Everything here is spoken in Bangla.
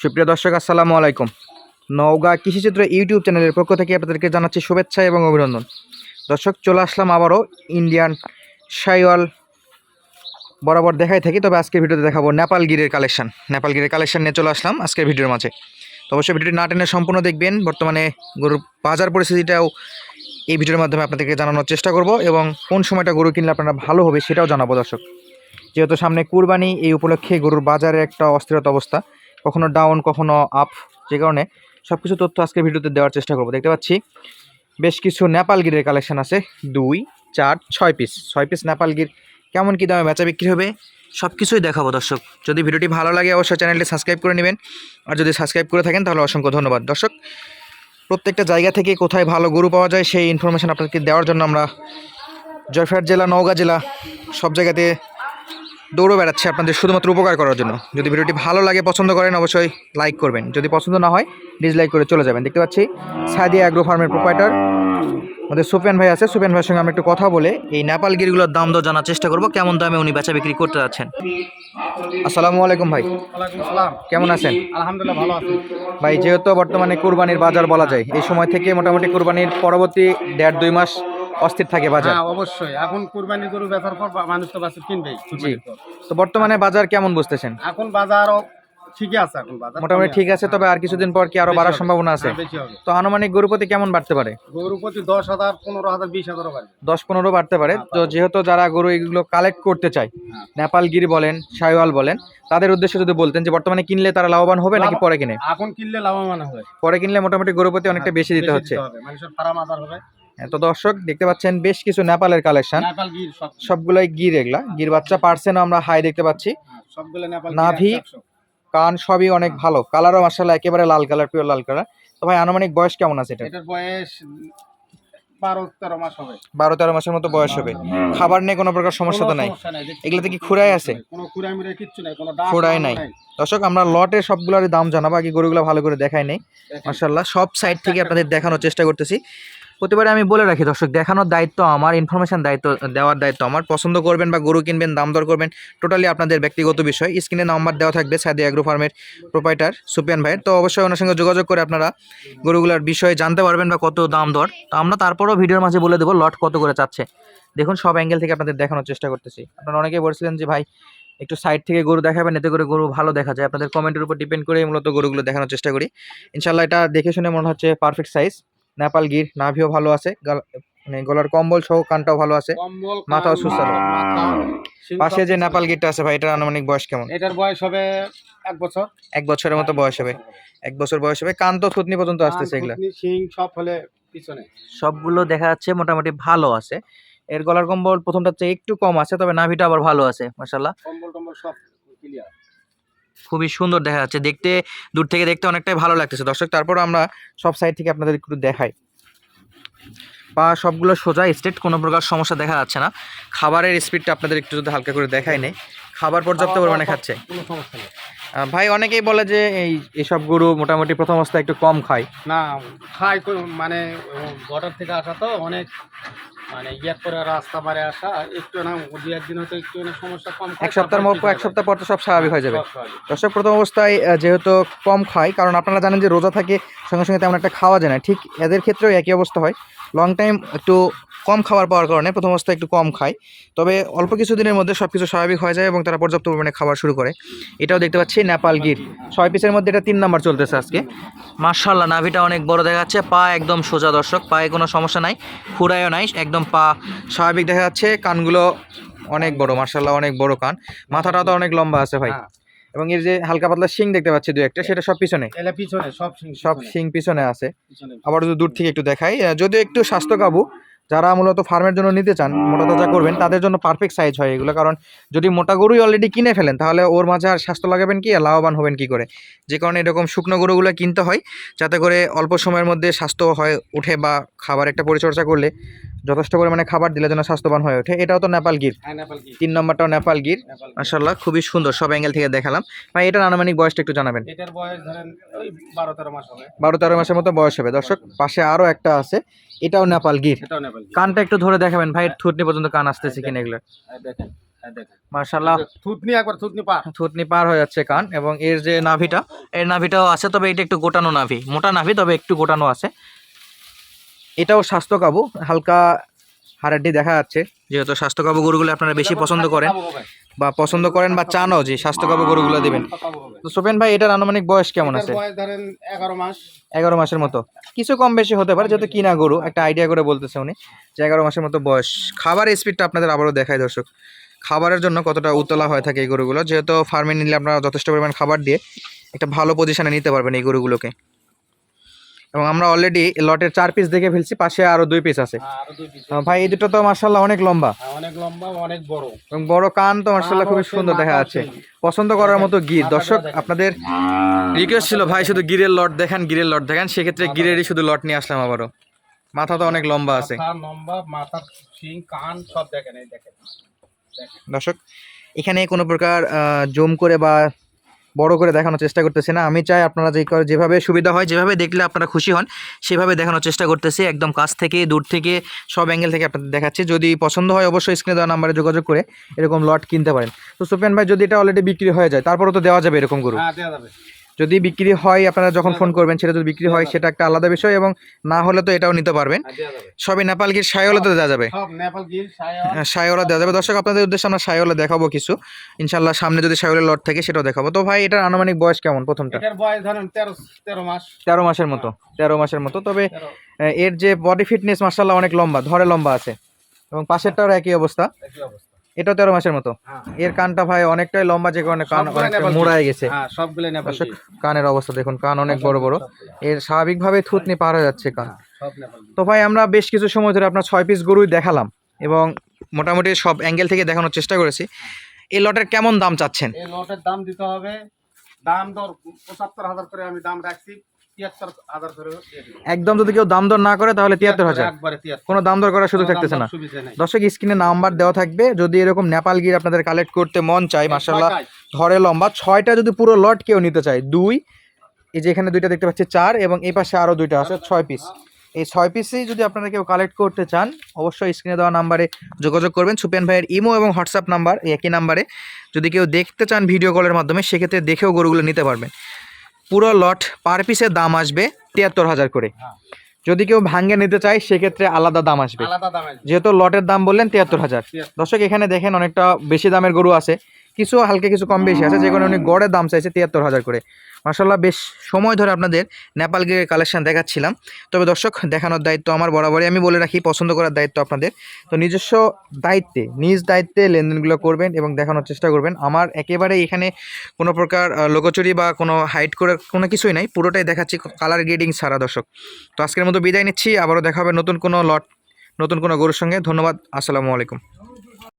সুপ্রিয় দর্শক, আসসালামু আলাইকুম। নওগাঁ কৃষিচিত্র ইউটিউব চ্যানেলের পক্ষ থেকে আপনাদেরকে জানাচ্ছি শুভেচ্ছা এবং অভিনন্দন। দর্শক, চলে আসলাম আবারও ইন্ডিয়ান শাইওয়াল বরাবর দেখাই থাকি, তবে আজকের ভিডিওতে দেখাবো নেপাল গিরের কালেকশন। নেপাল গিরের কালেকশন নিয়ে চলে আসলাম আজকের ভিডিওর মাঝে। তো অবশ্যই ভিডিওটি না টেনে সম্পূর্ণ দেখবেন। বর্তমানে গরুর বাজার পরিস্থিতিটাও এই ভিডিওর মাধ্যমে আপনাদেরকে জানানোর চেষ্টা করব এবং কোন সময়টা গরু কিনলে আপনারা ভালো হবে সেটাও জানাব দর্শক। যেহেতু সামনে কুরবানি, এই উপলক্ষে গরুর বাজারে একটা অস্থিরতা অবস্থা। কখনো ডাউন কখনো আপ যে কারণে সব কিছু তথ্য আজকে ভিডিওতে দেওয়ার চেষ্টা করব। দেখতে পাচ্ছি, বেশ কিছু নেপাল গিরের কালেকশন আছে। দুই, চার, ছয় পিস ছয় পিস নেপাল গির কেমন কী দামে বেচা বিক্রি হবে সব কিছুই দেখাবো দর্শক। যদি ভিডিওটি ভালো লাগে অবশ্যই চ্যানেলটি সাবস্ক্রাইব করে নেবেন। আর যদি সাবস্ক্রাইব করে থাকেন তাহলে অসংখ্য ধন্যবাদ। দর্শক, প্রত্যেকটা জায়গা থেকে কোথায় ভালো গরু পাওয়া যায় সেই ইনফরমেশন আপনাদেরকে দেওয়ার জন্য আমরা জয়ফাট জেলা, নওগাঁ জেলা সব জায়গাতে দৌড়ে বেড়াচ্ছে আপনাদের শুধুমাত্র উপকার করার জন্য। যদি ভিডিওটি ভালো লাগে পছন্দ করেন অবশ্যই লাইক করবেন। যদি পছন্দ না হয় ডিসলাইক করে চলে যাবেন। দেখতে পাচ্ছি সাদিয়া অ্যাগ্রো ফার্মের প্রোপাইটার আমাদের সুফিয়ান ভাই আছে। সুফিয়ান ভাইয়ের সঙ্গে আমি একটু কথা বলে এই নেপাল গিরগুলোর দাম দর জানার চেষ্টা করব কেমন দামে উনি বেচা বিক্রি করতে যাচ্ছেন। আসসালামু আলাইকুম ভাই। কেমন আছেন? আলহামদুলিল্লাহ ভালো আছি। ভাই যেহেতু বর্তমানে কুরবানির বাজার বলা যায় এই সময় থেকে মোটামুটি কুরবানির পরবর্তী দেড় দুই মাস অস্থির থাকে বাজার। হ্যাঁ অবশ্যই। এখন কুরবানি গরু বেচার পর মানুষ তো বাছুর কিনবেই কুরবানির পর। তো বর্তমানে বাজার কেমন বুঝতেছেন? এখন বাজারও ঠিকই আছে এখন বাজার মোটামুটি ঠিক আছে তবে আর কিছুদিন পর কি আরও বাড়ার সম্ভাবনা আছে? হ্যাঁ, তো আনুমানিক গরু প্রতি কেমন বাড়তে পারে? গরু প্রতি দশ হাজার পনেরো হাজার বিশ হাজারও বাড়বে। দশ পনেরো বাড়তে পারে। হ্যাঁ, তো যেহেতু যারা গরু এগুলো কালেক্ট করতে চায় হ্যাঁ। নেপালগিরি বলেন সাইওয়াল বলেন তাদের উদ্দেশ্যে যদি বলতেন যে বর্তমানে কিনলে তারা লাভবান হবে নাকি পরে কিনে? এখন কিনলে লাভবান হবে। পরে কিনলে মোটামুটি গরু প্রতি অনেকটা বেশি দিতে হচ্ছে। মানুষের ফার্ম আদার হবে। তো দর্শক দেখতে পাচ্ছেন বেশ কিছু নেপালের কালেকশন সবগুলোই গির এগুলা। গির বাচ্চা পার্সেন্ট আমরা হাই দেখতে পাচ্ছি। হ্যাঁ, নাভি, কান সবই অনেক ভালো। কালারও মার্শাল্লাহ একেবারে লাল কালার পিওর লাল কালার তো ভাই আনুমানিক বয়স কেমন আছে এটা বয়স বারো তেরো মাসের মতো বয়স হবে। খাবার নিয়ে কোনো প্রকার সমস্যা তো নাই। এগুলোতে কি খুরাই আছে? খুরাই নাই। দর্শক আমরা লটের সবগুলোর দাম জানাব আগে গরুগুলো ভালো করে দেখাই নেই। মার্শাল্লাহ সব সাইড থেকে আপনাদের দেখানোর চেষ্টা করতেছি। প্রতিবারে আমি বলে রাখি, দর্শক, দেখানোর দায়িত্ব আমার ইনফরমেশন দায়িত্ব, দেওয়ার দায়িত্ব আমার। পছন্দ করবেন বা গরু কিনবেন, দাম দর করবেন টোটালি আপনাদের ব্যক্তিগত বিষয়। স্ক্রিনে নাম্বার দেওয়া থাকবে সাদি অ্যাগ্রো ফার্মের প্রোপাইটার সুপিয়ান ভাইয়ের। তো অবশ্যই ওনার সঙ্গে যোগাযোগ করে আপনারা গরুগুলোর বিষয়ে জানতে পারবেন বা কত দাম দর। তো আমরা তারপরও ভিডিওর মাঝে বলে দেবো, লট কত করে চাচ্ছে। দেখুন, সব অ্যাঙ্গেল থেকে আপনাদের দেখানোর চেষ্টা করতেছি। আপনারা অনেকেই বলছিলেন যে, ভাই, একটু সাইড থেকে গরু দেখাবেন, এতে করে গরু ভালো দেখা যায়। আপনাদের কমেন্টের উপর ডিপেন্ড করে মূলত গরুগুলো দেখানোর চেষ্টা করি। ইনশাল্লাহ এটা দেখে শুনে মনে হচ্ছে পারফেক্ট সাইজ নেপাল গির নাভিও ভালো আছে মানে গলার কম্বল সহ কানটাও ভালো আছে মাথাও সুস্বাদু। পাশে যে নেপাল গিরটা আছে ভাই এটার আনুমানিক বয়স কেমন? এটার বয়স হবে এক বছর। এক বছরের মতো বয়স হবে। এক বছর বয়স হবে। কান তো থুতনি পর্যন্ত আসতেছে এগুলা। থুতনি, সব হলে পিছনে। সবগুলো দেখা যাচ্ছে মোটামুটি ভালো আছে। এর গলার কম্বল প্রথমটা চেয়ে একটু কম আছে তবে নাভিটা আবার ভালো আছে মাশাল্লাহ কম্বল টম্বল সব ক্লিয়ার খুবই সুন্দর দেখা যাচ্ছে। দেখতে দূর থেকে দেখতে অনেকটাই ভালো লাগতেছে। দর্শক তারপর আমরা সব সাইড থেকে আপনাদের একটু দেখাই। পা সবগুলো সোজা স্ট্রেট কোনো প্রকার সমস্যা দেখা যাচ্ছে না। খাবারের স্পিডটা আপনাদের একটু যদি হালকা করে দেখাই নেই। খাবার পর্যাপ্ত পরিমাণে খাচ্ছে। ভাই অনেকেই বলে যে এই এসব গরু মোটামুটি প্রথম অবস্থায় একটু কম খায়। না খায় মানে বর্ডার থেকে আসা তো অনেক মানে ইয়ার পরে রাস্তা পারে আসা একটু না দু একদিন হয়তো একটু না সমস্যা কম এক সপ্তাহের মধ্যে এক সপ্তাহ পর তো সব স্বাভাবিক হয়ে যাবে। দর্শক প্রথম অবস্থায় যেহেতু কম খায় কারণ আপনারা জানেন যে রোজা থাকে সঙ্গে সঙ্গে তেমন একটা খাওয়া যায় না। ঠিক এদের ক্ষেত্রেও একই অবস্থা হয়। লং টাইম একটু কম খাবার পাওয়ার কারণে প্রথম অবস্থায় একটু কম খায়। তবে অল্প কিছু দিনের মধ্যে সব কিছু স্বাভাবিক হয়ে যায় এবং তারা পর্যাপ্ত পরিমাণে খাবার শুরু করে। এটাও দেখতে পাচ্ছি নেপাল গির। ছয় পিসের মধ্যে এটা তিন নাম্বার চলতেছে আজকে। মার্শাল্লাহ নাভিটা অনেক বড় দেখা যাচ্ছে পা একদম সোজা দর্শক পায়ে কোনো সমস্যা নাই খুঁড়াইও নাই একদম পা স্বাভাবিক দেখা যাচ্ছে। কানগুলো অনেক বড় মার্শাল্লাহ অনেক বড় কান। মাথাটা তো অনেক লম্বা আছে ভাই। হ্যাঁ, এবং এর যে হালকা পাতলা শিং দেখতে পাচ্ছি দু একটা সেটা সব পিছনে। পিছনে সব শিং সব পিছনে, আছে। আবার যদি দূর থেকে একটু দেখাই। যদিও একটু স্বাস্থ্য কাবু যারা মূলত ফার্মের জন্য নিতে চান, মোটা তাজা করবেন, তাদের জন্য পারফেক্ট সাইজ হয় এগুলো। কারণ যদি মোটা গরুই অলরেডি কিনে ফেলেন, তাহলে ওর মাঝে আর স্বাস্থ্য লাগাবেন কি? আর লাভবান হবেন কি করে? যে কারণে এরকম শুকনো গরুগুলো কিনতে হয়, যাতে করে অল্প সময়ের মধ্যে স্বাস্থ্য হয়, উঠে বা খাবার একটা পরিচর্যা করলে। যথেষ্ট পরিমাণে খাবার দিলে যেন স্বাস্থ্যবান হয়ে ওঠে। এটাও তো নেপাল গির। হ্যাঁ তিন নম্বরটাও নেপাল গির। মাসাল্লাহ খুবই সুন্দর সব অ্যাঙ্গেল থেকে দেখালাম। ভাই এটার আনুমানিক বয়সটা একটু জানাবেন। এটার বয়স ধরেন বারো তেরো মাস হবে। বারো তেরো মাসের মতো বয়স হবে। দর্শক পাশে আরও একটা আছে এটাও নেপাল গির। কানটা একটু ধরে দেখাবেন ভাই থুতনি পর্যন্ত কান আসতেছে কিনা এগুলো? এই দেখেন হ্যাঁ, মার্শাল্লাহ থুতনি একবার থুতনি পা থুতনি পার হয়ে যাচ্ছে কান এবং এর যে নাভিটা এর নাভিটাও আছে তবে এটা একটু গোটানো নাভি। মোটা নাভি তবে একটু গোটানো আছে। এটাও স্বাস্থ্য কাবু হালকা হাড়াড্ডি দেখা যাচ্ছে। যেহেতু স্বাস্থ্য কাবু গরুগুলো আপনারা বেশি পছন্দ করেন বা পছন্দ করেন বা চানও যে স্বাস্থ্য কাবু গরুগুলো দিবেন। তো সোপেন ভাই এটার আনুমানিক বয়স কেমন আছে? ধরেন এগারো মাস। এগারো মাসের মতো। কিছু কম বেশি হতে পারে যেহেতু কিনা গরু একটা আইডিয়া করে বলতেছে উনি যে এগারো মাসের মতো বয়স। খাবার স্পিডটা আপনাদের আবারও দেখায় দর্শক। খাবারের জন্য কতটা উতলা হয়ে থাকে এই গরুগুলো যেহেতু ফার্মে নিলে আপনারা যথেষ্ট পরিমাণ খাবার দিয়ে একটা ভালো পজিশনে নিতে পারবেন এই গরুগুলোকে। এবং আমরা অলরেডি লটের চার পিস দেখে ফেলছি পাশে আরও দুই পিস আছে। হ্যাঁ, আরও দুই পিস আহ, ভাই এই দুটো তো মার্শাল্লাহ অনেক লম্বা। হ্যাঁ, অনেক লম্বা অনেক বড়। এবং বড় কান তো মার্শাল্লাহ খুবই সুন্দর দেখা যাচ্ছে। পছন্দ করার মতো গির। দর্শক আপনাদের রিকোয়েস্ট ছিল ভাই শুধু গিরের লট দেখান গিরের লট দেখান। সেক্ষেত্রে গিরেরই শুধু লট নিয়ে আসলাম আবারও। মাথা তো অনেক লম্বা আছে। লম্বা মাথার শিং কান সব দেখেন এই দেখেন। দেখেন দর্শক এখানে কোনো প্রকার জুম করে বা বড় করে দেখানোর চেষ্টা করতেছি না। আমি চাই আপনারা যে যেভাবে সুবিধা হয়, যেভাবে দেখলে আপনারা খুশি হন, সেভাবে দেখানোর চেষ্টা করতেছি। একদম কাছ থেকে, দূর থেকে, সব অ্যাঙ্গেল থেকে আপনাদের দেখাচ্ছি। যদি পছন্দ হয় অবশ্যই স্ক্রিনে দেওয়া নাম্বারে যোগাযোগ করে এরকম লট কিনতে পারেন। তো সুফিয়ান ভাই, যদি এটা অলরেডি বিক্রি হয়ে যায়, তারপরও তো দেওয়া যাবে এরকম গরু? হ্যাঁ যদি বিক্রি হয় আপনারা যখন ফোন করবেন সেটা যদি বিক্রি হয় সেটা একটা আলাদা বিষয় এবং না হলে তো এটাও নিতে পারবেন। হ্যাঁ সবই নেপাল গির সাইওলা দেওয়া যাবে। সব নেপাল গির সায়া হ্যাঁ, সাইওলা দেওয়া যাবে। দর্শক আপনাদের উদ্দেশ্যে আমরা সাইওলা দেখাবো কিছু। ইনশাল্লাহ সামনে যদি সাইওলের লট থাকে সেটাও দেখাবো। তো ভাই এটার আনুমানিক বয়স কেমন প্রথমটা? বয়স ধরেন তেরো তেরো মাস। তেরো মাসের মতো তেরো মাসের মতো। তবে এর যে বডি ফিটনেস মার্শাল্লাহ অনেক লম্বা ধরে লম্বা আছে। এবং পাশেরটাও একই অবস্থা। একই অবস্থা। এটাও তেরো মাসের মতো। হ্যাঁ। এর কানটা ভাই অনেকটাই লম্বা যে কারণে কান অনেকটা মোড়ায় গেছে। হ্যাঁ। কানের অবস্থা দেখুন কান অনেক বড় বড়। এর স্বাভাবিকভাবে থুতনি পার হয়ে যাচ্ছে কান। হ্যাঁ। তো ভাই আমরা বেশ কিছু সময় ধরে আপনার ছয় পিস গরুই দেখালাম এবং মোটামুটি সব অ্যাঙ্গেল থেকে দেখানোর চেষ্টা করেছি। এই লটের কেমন দাম চাচ্ছেন? এই লটের দাম দিতে হবে। দাম দর পঁচাত্তর হাজার করে আমি দাম রাখছি। তিয়াত্তর হাজার করে দিয়ে দিব। একদম যদি কেউ দাম দর না করে তাহলে তিয়াত্তর হাজার। একবারে তিয়াত্তর। কোনো দাম দর করার সুযোগ থাকতেছে না। সুবিধা নেই। দর্শক স্ক্রিনে নাম্বার দেওয়া থাকবে। যদি এরকম নেপাল গির আপনাদের কালেক্ট করতে মন চায় মার্শাল্লাহ ছয়টায়। ধরে লম্বা ছয়টা যদি পুরো লট কেউ নিতে চায় দুই এই যে এখানে দুইটা দেখতে পাচ্ছি চার এবং এই পাশে আরও দুইটা আছে ছয় পিস এই ছয় পিসেই যদি আপনারা কেউ কালেক্ট করতে চান অবশ্যই স্ক্রিনে দেওয়া নাম্বারে যোগাযোগ করবেন। সুপেন ভাইয়ের ইমো এবং হোয়াটসঅ্যাপ নাম্বার এই একই নাম্বারে। যদি কেউ দেখতে চান ভিডিও কলের মাধ্যমে সেক্ষেত্রে দেখেও গরুগুলো নিতে পারবেন। পুরো লট পার পিসের দাম আসবে তিয়াত্তর হাজার করে। হ্যাঁ, যদি কেউ ভাঙ্গে নিতে চায় সেক্ষেত্রে আলাদা দাম আসবে। যেহেতু লটের দাম বললেন তিয়াত্তর হাজার। দর্শক এখানে দেখেন অনেকটা বেশি দামের গরু আছে। কিছু হালকা কিছু কম বেশি আছে যেগুলো উনি গড়ের দাম চাইছে তিয়াত্তর হাজার করে। মাসাল্লাহ বেশ সময় ধরে আপনাদের নেপাল গিয়ে কালেকশান দেখাচ্ছিলাম। তবে দর্শক, দেখানোর দায়িত্ব আমার বরাবরই। আমি বলে রাখি, পছন্দ করার দায়িত্ব আপনাদের। তো নিজস্ব দায়িত্বে, নিজ দায়িত্বে লেনদেনগুলো করবেন এবং দেখানোর চেষ্টা করবেন। আমার একেবারে এখানে কোনো প্রকার লোকচুরি বা কোনো হাইট করে কোনো কিছুই নাই। পুরোটাই দেখাচ্ছি কালার গ্রেডিং ছাড়া দর্শক। তো আজকের মতো বিদায় নিচ্ছি। আবারও দেখা হবে নতুন কোনো লট নতুন কোনো গরুর সঙ্গে। ধন্যবাদ। আসসালামু আলাইকুম।